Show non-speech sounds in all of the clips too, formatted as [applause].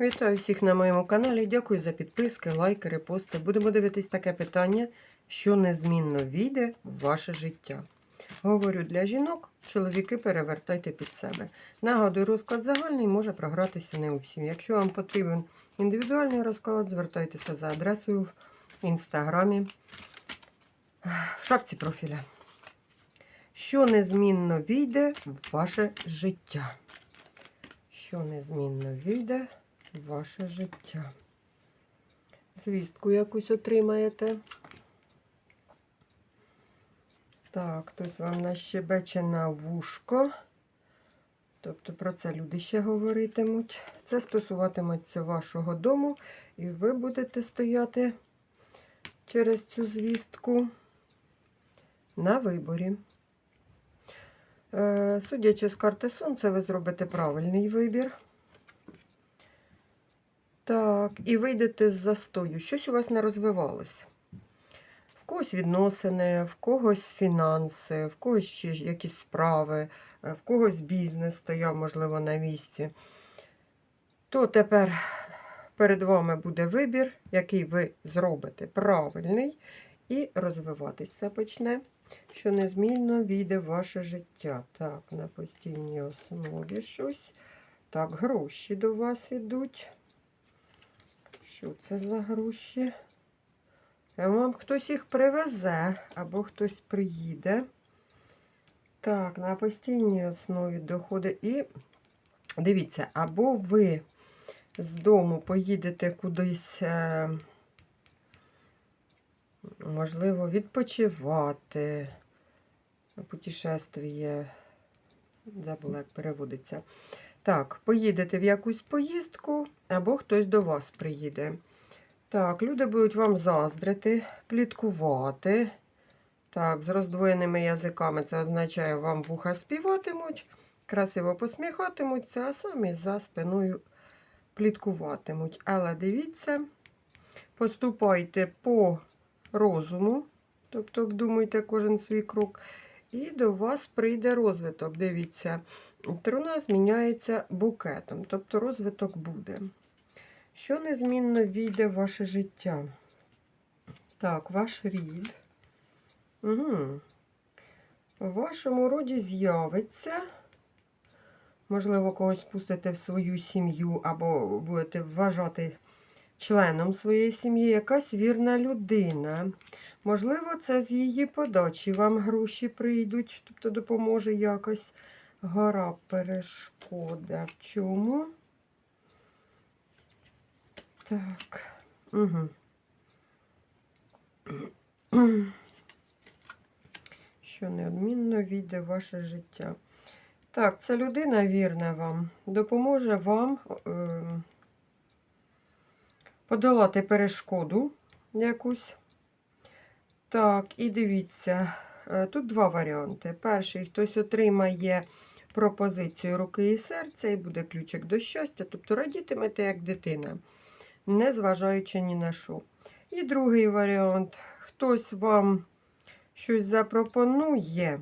Вітаю всіх на моєму каналі. Дякую за підписки, лайки, репости. Будемо дивитись таке питання, що незмінно війде в ваше життя. Говорю для жінок, чоловіки перевертайте під себе. Нагадую, розклад загальний може програтися не у всім. Якщо вам потрібен індивідуальний розклад, звертайтеся за адресою в інстаграмі в шапці профіля. Що незмінно війде в ваше життя? Що незмінно війде ваше життя? Звістку якусь отримаєте. Так, хтось вам нащебече на вушко. Тобто про це люди ще говоритимуть. Це стосуватиметься вашого дому, і ви будете стояти через цю звістку на виборі. Е, Судячи з карти Сонця, ви зробите правильний вибір. Так, і вийдете з застою. Щось у вас не розвивалося. В когось відносини, в когось фінанси, в когось ще якісь справи, е, в когось бізнес стояв, можливо, на місці. То тепер перед вами буде вибір, який ви зробите правильний, і розвиватися почне, що незмінно війде в ваше життя. Так, на постійній основі щось. Так, гроші до вас ідуть. Що це за гроші? Вам хтось їх привезе, або хтось приїде. Так, на постійній основі доходить. І дивіться, або ви з дому поїдете кудись, е, можливо, відпочивати. Путешествие. Забула, як переводиться. Так, поїдете в якусь поїздку, або хтось до вас приїде. Так, люди будуть вам заздрити, пліткувати. Так, з роздвоєними язиками це означає, вам вуха співатимуть, красиво посміхатимуться, а самі за спиною пліткуватимуть. Але дивіться, поступайте по розуму, тобто обдумуйте кожен свій крок, і до вас прийде розвиток. Дивіться, труна зміняється букетом, тобто розвиток буде. Що незмінно війде в ваше життя? Так, ваш рід. Угу. В вашому роді з'явиться. Можливо, когось пустите в свою сім'ю, або будете вважати членом своєї сім'ї якась вірна людина. Можливо, це з її подачі вам гроші прийдуть, тобто допоможе якось гора перешкода. В чому? Так. Угу. Що неодмінно війде ваше життя. Так, ця людина вірна вам, допоможе вам е, подолати перешкоду якусь. Так, і дивіться, е, тут два варіанти. Перший, хтось отримає пропозицію руки і серця, і буде ключик до щастя, тобто радітимете як дитина не зважаючи ні на що. І другий варіант. Хтось вам щось запропонує.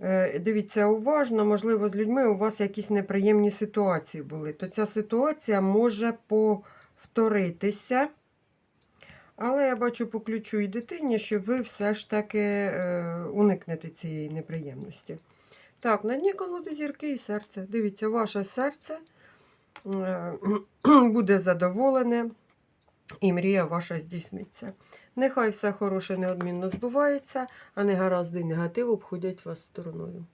Е, Дивіться, уважно, можливо, з людьми у вас якісь неприємні ситуації були. То ця ситуація може повторитися. Але я бачу по ключу і дитині, що ви все ж таки е, уникнете цієї неприємності. Так, на дні колоди зірки і серце. Дивіться, ваше серце е, [clears throat] буде задоволене, і мрія ваша здійсниться. Нехай все хороше неодмінно збувається, а негаразди і негатив обходять вас стороною.